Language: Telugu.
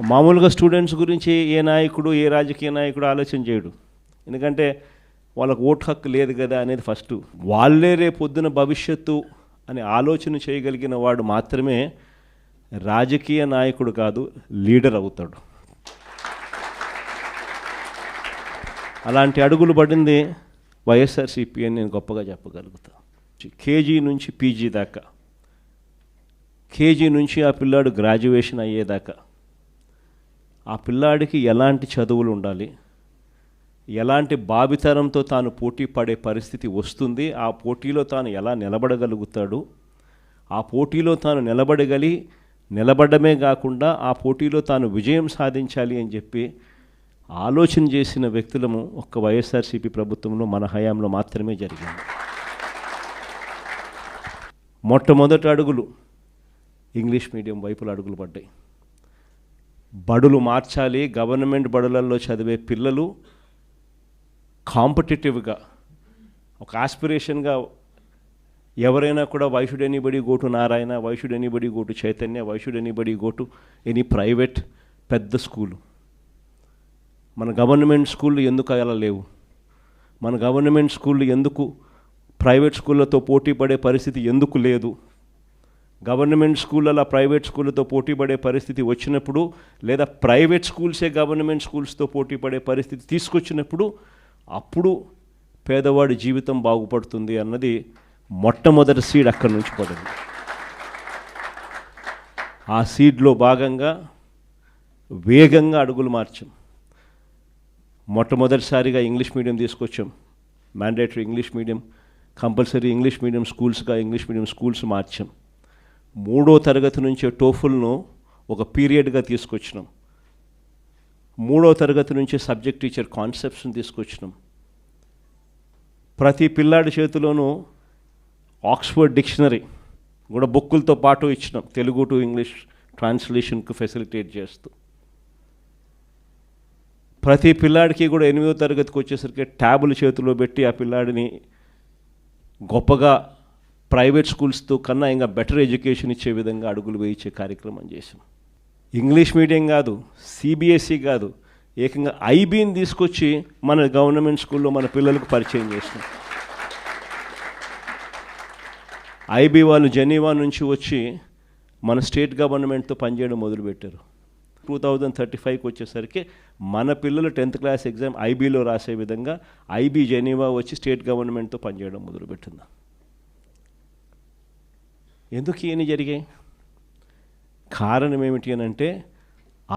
మామూలుగా స్టూడెంట్స్ గురించి ఏ నాయకుడు ఏ రాజకీయ నాయకుడు ఆలోచన చేయడు. ఎందుకంటే వాళ్ళకు ఓటు హక్కు లేదు కదా అనేది ఫస్ట్. వాళ్ళే రేపు పొద్దున భవిష్యత్తు అని ఆలోచన చేయగలిగిన వాడు మాత్రమే రాజకీయ నాయకుడు కాదు లీడర్ అవుతాడు. అలాంటి అడుగులు పడింది వైఎస్ఆర్సీపీ అని నేను గొప్పగా చెప్పగలుగుతాను కేజీ నుంచి పీజీ దాకా. కేజీ నుంచి ఆ పిల్లాడు గ్రాడ్యుయేషన్ అయ్యేదాకా. ఆ పిల్లాడికి ఎలాంటి చదువులు ఉండాలి? ఎలాంటి బాబితరంతో తాను పోటీ పడే పరిస్థితి వస్తుంది? ఆ పోటీలో తాను ఎలా నిలబడగలుగుతాడు? ఆ పోటీలో తాను నిలబడగలి నిలబడమే కాకుండా ఆ పోటీలో తాను విజయం సాధించాలి అని చెప్పి ఆలోచన చేసిన వ్యక్తులము ఒక్క వైఎస్ఆర్సీపీ ప్రభుత్వంలో మన హయాంలో మాత్రమే జరిగింది. మొట్టమొదటి అడుగులు ఇంగ్లీష్ మీడియం వైపుల అడుగులు పడ్డాయి. బడులు మార్చాలి గవర్నమెంట్ బడులలో చదివే పిల్లలు కాంపిటేటివ్గా ఒక ఆస్పిరేషన్గా ఎవరైనా కూడా why should anybody go to Narayana why should anybody go to Chaitanya why should anybody go to any private పెద్ద స్కూలు. మన గవర్నమెంట్ స్కూళ్ళు ఎందుకు అలా లేవు? మన గవర్నమెంట్ స్కూళ్ళు ఎందుకు ప్రైవేట్ స్కూళ్ళతో పోటీ పడే పరిస్థితి ఎందుకు లేదు? గవర్నమెంట్ స్కూళ్ళ ప్రైవేట్ స్కూళ్ళతో పోటీ పడే పరిస్థితి వచ్చినప్పుడు లేదా ప్రైవేట్ స్కూల్సే గవర్నమెంట్ స్కూల్స్తో పోటీ పడే పరిస్థితి తీసుకొచ్చినప్పుడు అప్పుడు పేదవాడి జీవితం బాగుపడుతుంది అన్నది మొట్టమొదటి సీడ్ అక్కడి నుంచి పడింది. ఆ సీడ్లో భాగంగా వేగంగా అడుగులు మార్చాం. మొట్టమొదటిసారిగా ఇంగ్లీష్ మీడియం తీసుకొచ్చాం. Mandatory English medium compulsory English medium స్కూల్స్గా English medium schools మార్చాం. మూడో తరగతి నుంచే టోఫుల్ను ఒక పీరియడ్గా తీసుకొచ్చినాం. మూడో తరగతి నుంచే సబ్జెక్ట్ టీచర్ కాన్సెప్ట్స్ని తీసుకొచ్చినాం. ప్రతి పిల్లాడి చేతిలోనూ ఆక్స్ఫర్డ్ డిక్షనరీ కూడా బుక్కులతో పాటు ఇచ్చినాం. తెలుగు టు ఇంగ్లీష్ ట్రాన్స్లేషన్కు ఫెసిలిటేట్ చేస్తూ. ప్రతి పిల్లాడికి కూడా ఎనిమిదో తరగతికి వచ్చేసరికి ట్యాబులు చేతిలో పెట్టి ఆ పిల్లాడిని గొప్పగా ప్రైవేట్ స్కూల్స్తో కన్నా ఇంకా బెటర్ ఎడ్యుకేషన్ ఇచ్చే విధంగా అడుగులు వేయించే కార్యక్రమం చేసాం ఇంగ్లీష్ మీడియం కాదు సిబిఎస్ఈ కాదు ఏకంగా ఐబీని తీసుకొచ్చి మన గవర్నమెంట్ స్కూల్లో మన పిల్లలకు పరిచయం చేసినాం. ఐబీ వాళ్ళు జెనీవా నుంచి వచ్చి మన స్టేట్ గవర్నమెంట్తో పనిచేయడం మొదలుపెట్టారు. టూ థౌజండ్ థర్టీ ఫైవ్కి వచ్చేసరికి మన పిల్లలు టెన్త్ క్లాస్ ఎగ్జామ్ ఐబీలో రాసే విధంగా ఐబీ జెనీవా వచ్చి స్టేట్ గవర్నమెంట్తో పనిచేయడం మొదలుపెట్టింది. ఎందుకు ఇవన్నీ జరిగాయి? కారణం ఏమిటి అని అంటే